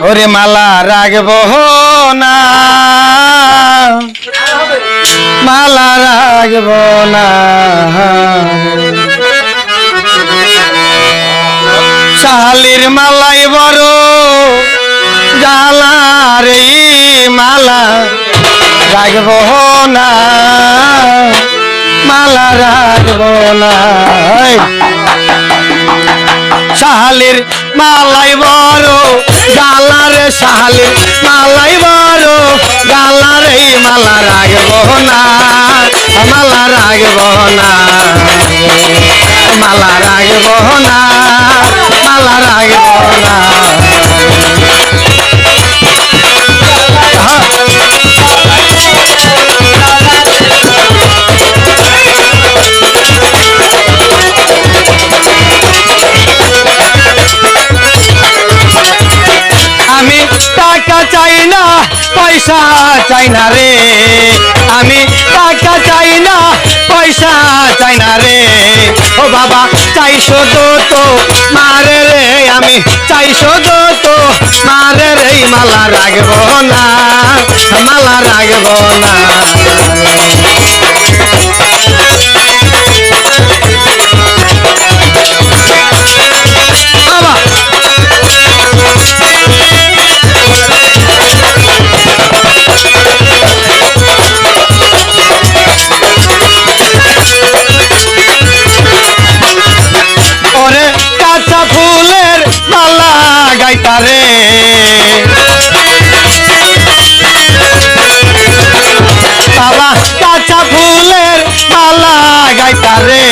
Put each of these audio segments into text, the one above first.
ওরে মালা রাগব না। মালা রাগব না। শালির মালাই বড় জালা রে মালা রাগব না। মালা রাগব না। এই। মালাই বড়, গালারে শাহালির মালাই বড়, গালারে মালা রাগব না, মালা রাগব না, মালা রাগব না, মালা রাগব না। না, পয়সা চাই না রে। আমি টাকা চাই না, পয়সা চাই না রে। ও বাবা চাইশো তো তো মারে রে। আমি চাইশো তো তো মারে রে। মালা রাখব না, মালা রাখব না। গাইতারে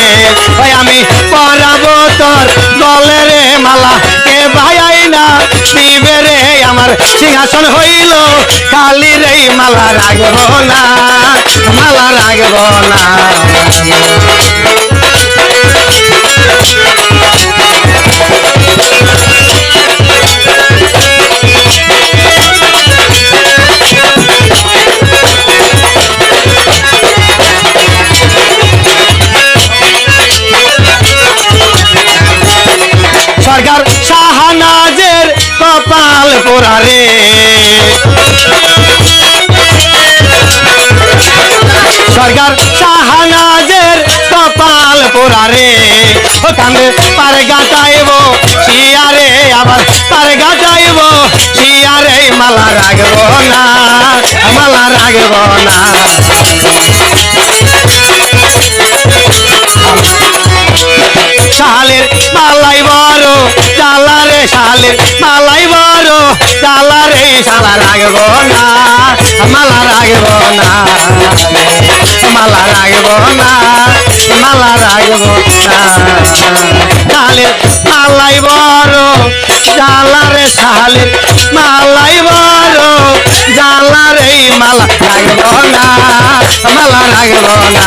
ভাই, আমি পরাবো তোর গলে রে মালা। কে ভাই না শিবে রে। আমার সিংহাসন হইল কালি রে মালা রাগব না, মালা রাগব না। কপাল পোড়ারে সরকার শাহানাজের কপাল পোড়ারে। ও কান্দে পারে গাটাইব শিয়ারে, আবার পারে গাটাইব শিয়ারে, মালা রাগব না, মালা রাগব না। শালের মালাই বড় চালারে শালের মালাই বড় চালারে শালা রাগব না, মালা রাগব না, মালা রাগব না, মালা রাগব না। শালের মালাই বড় চালারে শালের মালাই বড় জালারে মালা রাগব না, মালা রাগব না।